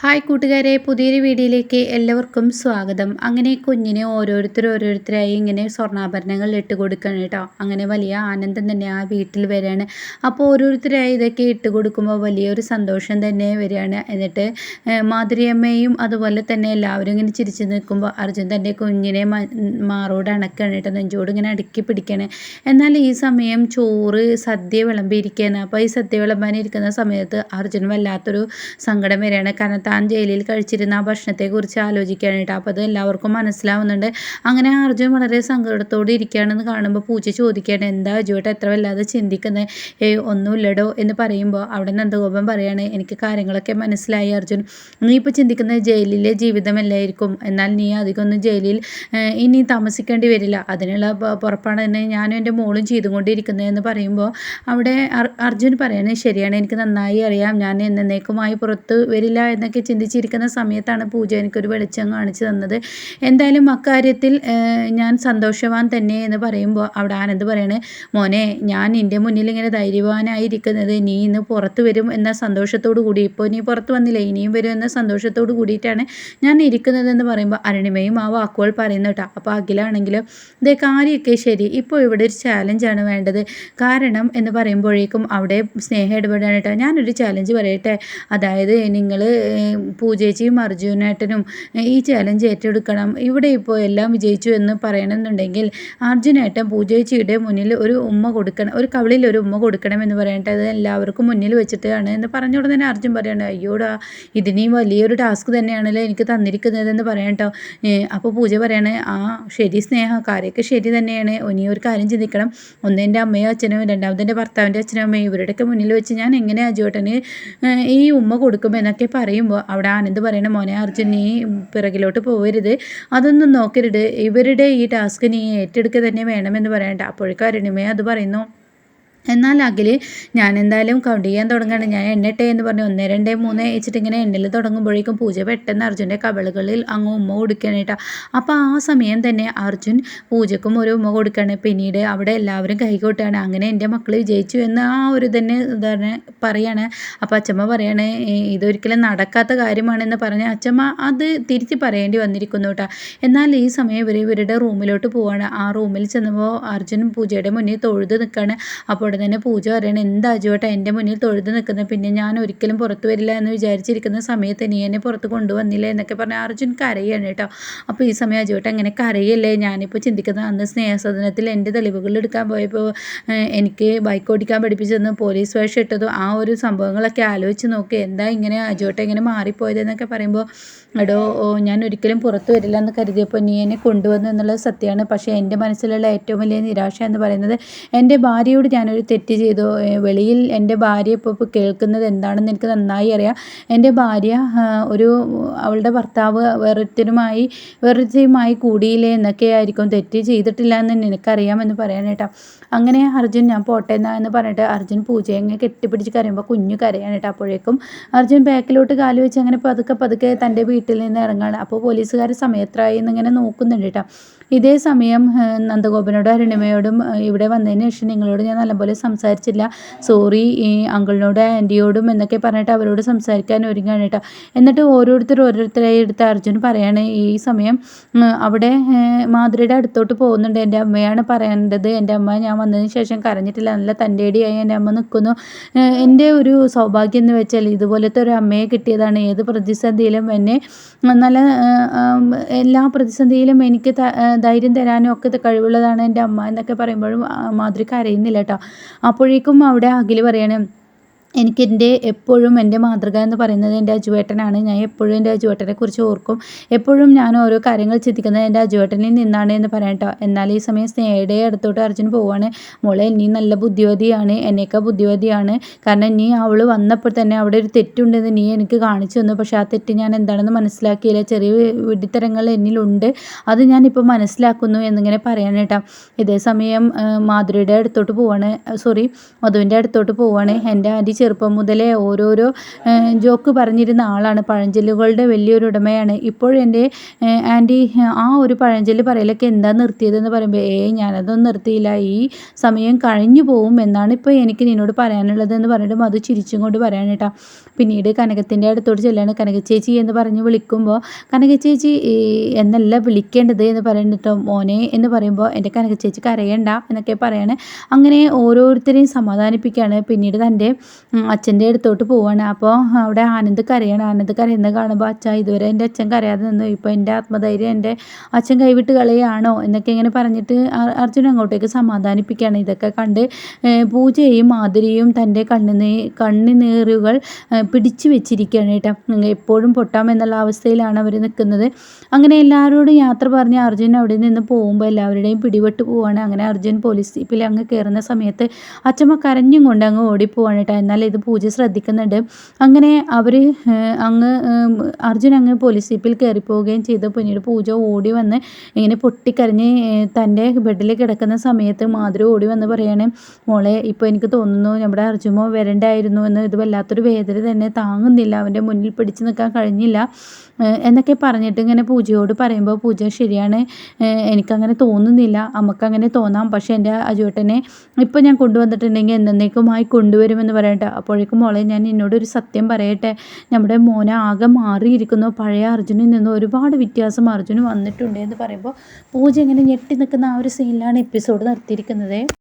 Hi കൂട്ടുകാരെ പുതിയൊരു വീഡിയോയിലേക്ക് എല്ലാവർക്കും സ്വാഗതം. അങ്ങനെ കുഞ്ഞിനെ ഓരോരുത്തർ ഓരോരുത്തരായി ഇങ്ങനെ സ്വർണാഭരണങ്ങൾ ഇട്ട് കൊടുക്കണം കേട്ടോ. അങ്ങനെ വലിയ ആനന്ദം തന്നെ ആ വീട്ടിൽ വരികയാണ്. അപ്പോൾ ഓരോരുത്തരായി ഇതൊക്കെ ഇട്ട് കൊടുക്കുമ്പോൾ വലിയൊരു സന്തോഷം തന്നെ വരികയാണ്. എന്നിട്ട് മാധുരിയമ്മയും അതുപോലെ തന്നെ എല്ലാവരും ഇങ്ങനെ ചിരിച്ചു നിൽക്കുമ്പോൾ അർജുൻ തന്റെ കുഞ്ഞിനെ മാറോട് അണക്കാണ് കേട്ടോ. നെഞ്ചോട് ഇങ്ങനെ അടുക്കി പിടിക്കുകയാണ്. എന്നാൽ ഈ സമയം ചോറ് സദ്യ വിളമ്പിയിരിക്കുകയാണ്. അപ്പോൾ ഈ സദ്യ വിളമ്പാനിരിക്കുന്ന സമയത്ത് അർജുൻ വല്ലാത്തൊരു സങ്കടം വരികയാണ്. കാരണം താൻ ജയിലിൽ കഴിച്ചിരുന്ന ആ ഭക്ഷണത്തെക്കുറിച്ച് ആലോചിക്കാനായിട്ട്. അപ്പോൾ അത് എല്ലാവർക്കും മനസ്സിലാവുന്നുണ്ട്. അങ്ങനെ അർജുൻ വളരെ സങ്കടത്തോടെ ഇരിക്കുകയാണെന്ന് കാണുമ്പോൾ പൂച്ച ചോദിക്കുകയാണ് എന്താ അജുവേട്ട എത്ര വല്ലാതെ ചിന്തിക്കുന്നത് ഏ ഒന്നുമില്ലടോ എന്ന് പറയുമ്പോൾ അവിടെ നന്ദഗോപൻ പറയാണ് എനിക്ക് കാര്യങ്ങളൊക്കെ മനസ്സിലായി അർജുൻ. നീ ഇപ്പോൾ ചിന്തിക്കുന്നത് ജയിലിലെ ജീവിതമല്ലായിരിക്കും. എന്നാൽ നീ അധികമൊന്നും ജയിലിൽ ഇനി താമസിക്കേണ്ടി വരില്ല. അതിനുള്ള പുറപ്പാണ് തന്നെ ഞാനും എന്റെ മോളും ചെയ്തുകൊണ്ടിരിക്കുന്നതെന്ന് പറയുമ്പോൾ അവിടെ അർജുൻ പറയാണ് ശരിയാണ് എനിക്ക് നന്നായി അറിയാം. ഞാൻ എന്നേക്കുമായി പുറത്ത് വരില്ല എന്നൊക്കെ എന്നൊക്കെ ചിന്തിച്ചിരിക്കുന്ന സമയത്താണ് പൂജ എനിക്കൊരു വെളിച്ചം കാണിച്ചു തന്നത്. എന്തായാലും അക്കാര്യത്തിൽ ഞാൻ സന്തോഷവാൻ തന്നെ എന്ന് പറയുമ്പോൾ അവിടെ ആനന്ദ് പറയണേ മോനെ ഞാൻ നിന്റെ മുന്നിൽ ഇങ്ങനെ ധൈര്യവാനായിരിക്കുന്നത് നീ ഇന്ന് പുറത്ത് വരും എന്ന സന്തോഷത്തോടു കൂടി. ഇപ്പോൾ നീ പുറത്ത് വന്നില്ല? ഇനിയും വരും എന്ന സന്തോഷത്തോടു കൂടിയിട്ടാണ് ഞാൻ ഇരിക്കുന്നത് എന്ന് പറയുമ്പോൾ അരുണിമയും ആ വാക്കുകൾ പറയുന്നു കേട്ടോ. അപ്പോൾ അഖിലാണെങ്കിലും ഇതേ കാര്യമൊക്കെ ശരി. ഇപ്പോൾ ഇവിടെ ഒരു ചാലഞ്ചാണ് വേണ്ടത്. കാരണം എന്ന് പറയുമ്പോഴേക്കും അവിടെ സ്നേഹം ഇടപെടാനായിട്ട് ഞാനൊരു ചാലഞ്ച് പറയട്ടെ. അതായത് നിങ്ങൾ പൂജേച്ചിയും അർജുനേട്ടനും ഈ ചലഞ്ച് ഏറ്റെടുക്കണം. ഇവിടെ ഇപ്പോൾ എല്ലാം വിജയിച്ചു എന്ന് പറയണമെന്നുണ്ടെങ്കിൽ അർജുനേട്ടൻ പൂജേച്ചിയുടെ മുന്നിൽ ഒരു ഉമ്മ കൊടുക്കണം ഒരു കവിളിൽ ഒരു ഉമ്മ കൊടുക്കണം എന്ന് പറയട്ടെ. അത് എല്ലാവർക്കും മുന്നിൽ വെച്ചിട്ടാണ് എന്ന് പറഞ്ഞുകൊണ്ട് തന്നെ അർജുൻ പറയണം അയ്യോടാ ഇതിനി വലിയൊരു ടാസ്ക് തന്നെയാണല്ലോ എനിക്ക് തന്നിരിക്കുന്നതെന്ന് പറയട്ടോ. അപ്പോൾ പൂജ പറയണേ ആ ശരി സ്നേഹ കാര്യമൊക്കെ ശരി തന്നെയാണ്. ഇനി ഒരു കാര്യം ചിന്തിക്കണം. ഒന്നെന്റെ അമ്മയോ അച്ഛനോ രണ്ടാമതെന്റെ ഭർത്താവിന്റെ അച്ഛനും അമ്മയും ഇവരുടെയൊക്കെ മുന്നിൽ വെച്ച് ഞാൻ എങ്ങനെ അജുവേട്ടന് ഈ ഉമ്മ കൊടുക്കും എന്നൊക്കെ പറയുമ്പോൾ അവിടെ ആനന്ദ് പറയണ മോനെ അർജുൻ നീ പിറകിലോട്ട് പോവരുത്. അതൊന്നും നോക്കരുത്. ഇവരുടെ ഈ ടാസ്ക് നീ ഏറ്റെടുക്കുക തന്നെ വേണമെന്ന് പറയണ്ട. അപ്പോഴേക്കും അരുണിമയെ അത് പറയുന്നു എന്നാൽ അഖിൽ ഞാൻ എന്തായാലും കൗണ്ട് ചെയ്യാൻ തുടങ്ങുകയാണ് ഞാൻ എണ്ണട്ടെ എന്ന് പറഞ്ഞ്. ഒന്ന് രണ്ട് മൂന്ന് വെച്ചിട്ട് ഇങ്ങനെ എണ്ണൽ തുടങ്ങുമ്പോഴേക്കും പൂജ പെട്ടെന്ന് അർജുന്റെ കവളുകളിൽ അങ്ങ് ഉമ്മ കൊടുക്കാനായിട്ടാ അപ്പോൾ ആ സമയം തന്നെ അർജുൻ പൂജക്കും ഒരു ഉമ്മ കൊടുക്കുകയാണ് പിന്നീട് അവിടെ എല്ലാവരും കൈകോട്ടാണ്. അങ്ങനെ എന്റെ മക്കൾ വിജയിച്ചു എന്ന് ആ ഒരു തന്നെ ഇതാണ് പറയാണ്. അപ്പോൾ അച്ഛമ്മ പറയാണ് ഇതൊരിക്കലും നടക്കാത്ത കാര്യമാണെന്ന് പറഞ്ഞ് അച്ഛമ്മ അത് തിരുത്തി പറയേണ്ടി വന്നിരിക്കുന്നു കേട്ടോ എന്നാൽ ഈ സമയം ഇവർ ഇവരുടെ റൂമിലോട്ട് പോവാണ്. ആ റൂമിൽ ചെന്നപ്പോൾ അർജുൻ പൂജയുടെ മുന്നിൽ തൊഴുത് നിൽക്കുകയാണ് അപ്പോൾ തന്നെ പൂജ പറയണം എന്താ അജുവേട്ടാ എന്റെ മുന്നിൽ തൊഴുത് നിൽക്കുന്നത് പിന്നെ ഞാൻ ഒരിക്കലും പുറത്ത് വരില്ല എന്ന് വിചാരിച്ചിരിക്കുന്ന സമയത്ത് നീ എന്നെ പുറത്ത് കൊണ്ടുവന്നില്ല? എന്നൊക്കെ പറഞ്ഞാൽ അർജുൻ കരയാണ് കേട്ടോ. അപ്പോൾ ഈ സമയം അജുവേട്ട അങ്ങനെ കരയല്ലേ? ഞാനിപ്പോൾ ചിന്തിക്കുന്നത് അന്ന് സ്നേഹസദനത്തിൽ എന്റെ തെളിവുകൾ എടുക്കാൻ പോയപ്പോൾ എനിക്ക് ബൈക്ക് ഓടിക്കാൻ പഠിപ്പിച്ചതെന്ന് പോലീസ് വേഷം ഇട്ടതും ആ ഒരു സംഭവങ്ങളൊക്കെ ആലോചിച്ച് നോക്കി എന്താ ഇങ്ങനെ അജുവേട്ട ഇങ്ങനെ മാറിപ്പോയതെന്നൊക്കെ പറയുമ്പോൾ എടോ ഞാൻ ഒരിക്കലും പുറത്തു വരില്ല എന്ന് കരുതിയപ്പോൾ നീ എന്നെ കൊണ്ടുവന്നു എന്നുള്ളത് സത്യമാണ്. പക്ഷേ എന്റെ മനസ്സിലുള്ള ഏറ്റവും വലിയ നിരാശ എന്ന് പറയുന്നത് എന്റെ ഭാര്യയോട് ഞാനൊരു തെറ്റ് ചെയ്തോ? വെളിയിൽ എന്റെ ഭാര്യ ഇപ്പോൾ കേൾക്കുന്നത് എന്താണെന്ന് എനിക്ക് നന്നായി അറിയാം. എന്റെ ഭാര്യ ഒരു അവളുടെ ഭർത്താവ് വേറൊരുത്തരുമായി വേറൊരുത്തരുമായി കൂടിയില്ലേ എന്നൊക്കെ ആയിരിക്കും തെറ്റ് ചെയ്തിട്ടില്ല എന്ന് എനിക്കറിയാമെന്ന് പറയാനേട്ടാ അങ്ങനെ അർജുൻ ഞാൻ പോട്ടെ എന്നാ എന്ന് പറഞ്ഞിട്ട് അർജുൻ പൂജയെ അങ്ങനെ കെട്ടിപ്പിടിച്ച് കരയുമ്പോൾ കുഞ്ഞു കരയാനേട്ടാ അപ്പോഴേക്കും. അർജുൻ ബാക്കിലോട്ട് കാൽ വെച്ച് അങ്ങനെ പതുക്കെ പതുക്കെ തന്റെ വീട്ടിൽ നിന്ന് ഇറങ്ങാണ്. അപ്പോൾ പോലീസുകാർ സമയത്രായി എന്നിങ്ങനെ നോക്കുന്നുണ്ട് കേട്ടോ. ഇതേ സമയം നന്ദഗോപനോടും അരുണിമയോടും ഇവിടെ വന്നതിന് ശേഷം നിങ്ങളോട് ഞാൻ നല്ലപോലെ സംസാരിച്ചില്ല. സോറി ഈ അങ്കിളിനോടും ആന്റിയോടും എന്നൊക്കെ പറഞ്ഞിട്ട് അവരോട് സംസാരിക്കാൻ ഒരുങ്ങാണ് കേട്ടോ. എന്നിട്ട് ഓരോരുത്തർ ഓരോരുത്തരായി എടുത്ത് അർജുൻ പറയാണ് ഈ സമയം അവിടെ മാധുരയുടെ അടുത്തോട്ട് പോകുന്നുണ്ട് എന്റെ അമ്മയാണ് പറയേണ്ടത്. എന്റെ അമ്മ ഞാൻ വന്നതിന് ശേഷം കരഞ്ഞിട്ടില്ല. നല്ല തന്റെ അടിയായി എന്റെ അമ്മ നിൽക്കുന്നു. എന്റെ ഒരു സൗഭാഗ്യം എന്ന് വെച്ചാൽ ഇതുപോലത്തെ ഒരു അമ്മയെ കിട്ടിയതാണ്. ഏത് പ്രതിസന്ധിയിലും എന്നെ നല്ല എല്ലാ പ്രതിസന്ധിയിലും എനിക്ക് ധൈര്യം തരാനും ഒക്കെ കഴിവുള്ളതാണ് എന്റെ അമ്മ എന്നൊക്കെ പറയുമ്പോഴും മാധുരി കരയുന്നില്ല കേട്ടോ. അപ്പോഴേക്കും അവിടെ അഖിൽ പറയണം എനിക്കെന്റെ എപ്പോഴും എന്റെ മാതൃക എന്ന് പറയുന്നത് എന്റെ അജുവേട്ടനാണ്. ഞാൻ എപ്പോഴും എന്റെ അജുവേട്ടനെ കുറിച്ച് ഓർക്കും. എപ്പോഴും ഞാൻ ഓരോ കാര്യങ്ങൾ ചിന്തിക്കുന്നത് എന്റെ അജുവേട്ടനിൽ നിന്നാണ് എന്ന് പറയാം കേട്ടോ. എന്നാൽ ഈ സമയം സ്നേഹയുടെ അടുത്തോട്ട് അർജുൻ പോവാണ്. മോളെ നീ നല്ല ബുദ്ധിവതിയാണ്. എന്നേക്കാൾ ബുദ്ധിവതിയാണ്. കാരണം നീ അവൾ വന്നപ്പോൾ തന്നെ അവിടെ ഒരു തെറ്റുണ്ടെന്ന് നീ എനിക്ക് കാണിച്ചു തന്നു. പക്ഷേ ആ തെറ്റ് ഞാൻ എന്താണെന്ന് മനസ്സിലാക്കിയില്ല. ചെറിയ വിഡിത്തരങ്ങൾ എന്നിലുണ്ട്. അത് ഞാനിപ്പോൾ മനസ്സിലാക്കുന്നു എന്നിങ്ങനെ പറയാൻ കേട്ടോ. ഇതേ സമയം മാധുരിയുടെ അടുത്തോട്ട് പോവാണ്. സോറി മധുവിന്റെ അടുത്തോട്ട് പോവാണ്. എന്റെ ആന്റി ചെറുപ്പം മുതലേ ഓരോരോ ജോക്ക് പറഞ്ഞിരുന്ന ആളാണ്. പഴഞ്ചൊല്ലുകളുടെ വലിയൊരു ഉടമയാണ്. ഇപ്പോഴെന്റെ ആന്റി ആ ഒരു പഴഞ്ചൊല്ല് പറയലൊക്കെ എന്താ നിർത്തിയതെന്ന് പറയുമ്പോൾ ഏ ഞാനതൊന്നും നിർത്തിയില്ല. ഈ സമയം കഴിഞ്ഞു പോകും എന്നാണ് ഇപ്പോൾ എനിക്ക് നിന്നോട് പറയാനുള്ളതെന്ന് പറഞ്ഞിട്ട് അത് ചിരിച്ചും കൊണ്ട് കേട്ടോ. പിന്നീട് കനകത്തിന്റെ അടുത്തോട്ട് ചെല്ലാണ്. കനകച്ചേച്ചി ചേച്ചി എന്ന് പറഞ്ഞ് വിളിക്കുമ്പോൾ കനകച്ചേച്ചി ചേച്ചി എന്നല്ല വിളിക്കേണ്ടത് എന്ന് പറയുന്നിട്ട് മോനെ? എന്ന് പറയുമ്പോൾ എന്റെ കനകച്ചേച്ചി ചേച്ചി കരയണ്ട എന്നൊക്കെ പറയാണ്. അങ്ങനെ ഓരോരുത്തരെയും സമാധാനിപ്പിക്കുകയാണ് പിന്നീട് തന്റെ അച്ഛന്റെ അടുത്തോട്ട് പോവാണ്. അപ്പോൾ അവിടെ ആനന്ദ് കരയാണ്. ആനന്ദ് കരയുന്നത് കാണുമ്പോൾ അച്ഛ ഇതുവരെ എന്റെ അച്ഛൻ കരയാതെ നിന്നു. ഇപ്പോൾ എന്റെ ആത്മധൈര്യം എന്റെ അച്ഛൻ കൈവിട്ട് കളയാണോ എന്നൊക്കെ ഇങ്ങനെ പറഞ്ഞിട്ട് അർജുൻ അങ്ങോട്ടേക്ക് സമാധാനിപ്പിക്കുകയാണ് ഇതൊക്കെ കണ്ട് പൂജയും മാധുരിയും തന്റെ കണ്ണുനീ കണ്ണുനീറുകൾ പിടിച്ചു വെച്ചിരിക്കുകയാണ് കേട്ടോ. എപ്പോഴും പൊട്ടാമെന്നുള്ള അവസ്ഥയിലാണ് അവർ നിൽക്കുന്നത്. അങ്ങനെ എല്ലാവരോടും യാത്ര പറഞ്ഞ് അർജുൻ അവിടെ നിന്ന് പോകുമ്പോൾ എല്ലാവരുടെയും പിടിപെട്ട് പോവാണ്. അങ്ങനെ അർജുൻ പോലീസ് ജീപ്പിൽ അങ്ങ് കയറുന്ന സമയത്ത് അച്ഛമ്മ കരഞ്ഞും കൊണ്ട് അങ്ങ് ഓടിപ്പോവാണ് കേട്ടോ. എന്നാൽ ഇത് പൂജ ശ്രദ്ധിക്കുന്നുണ്ട്. അങ്ങനെ അവർ അങ്ങ് അർജുൻ അങ്ങ് പോലീസ് ജീപ്പിൽ കയറിപ്പോവുകയും ചെയ്തു. പിന്നീട് പൂജ ഓടി വന്ന് ഇങ്ങനെ പൊട്ടിക്കരഞ്ഞ് തന്റെ ബെഡിൽ കിടക്കുന്ന സമയത്ത് മാധുരി ഓടി വന്ന് പറയാണ് മോളെ ഇപ്പോൾ എനിക്ക് തോന്നുന്നു നമ്മുടെ അർജുമോ വരണ്ടായിരുന്നു എന്ന് ഇത് വല്ലാത്തൊരു വേദന തന്നെ താങ്ങുന്നില്ല അവന്റെ മുന്നിൽ പിടിച്ചു നിൽക്കാൻ കഴിഞ്ഞില്ല. എന്നൊക്കെ പറഞ്ഞിട്ട് ഇങ്ങനെ പൂജയോട് പറയുമ്പോൾ പൂജ ശരിയാണ് എനിക്കങ്ങനെ തോന്നുന്നില്ല അമ്മക്കങ്ങനെ തോന്നാം. പക്ഷേ എന്റെ അജുവേട്ടനെ ഇപ്പോൾ ഞാൻ കൊണ്ടുവന്നിട്ടുണ്ടെങ്കിൽ എന്നേക്കുമായി കൊണ്ടുവരുമെന്ന് പറയട്ടെ. അപ്പോഴേക്കും മോളെ ഞാൻ എന്നോടൊരു സത്യം പറയട്ടെ. നമ്മുടെ മോനെ ആകെ മാറിയിരിക്കുന്നു. പഴയ അർജുനിൽ നിന്ന് ഒരുപാട് വ്യത്യാസം അർജുന് വന്നിട്ടുണ്ട് എന്ന് പറയുമ്പോൾ പൂജ ഇങ്ങനെ ഞെട്ടി നിൽക്കുന്ന ആ ഒരു സീനിലാണ് എപ്പിസോഡ് നിർത്തിയിരിക്കുന്നത്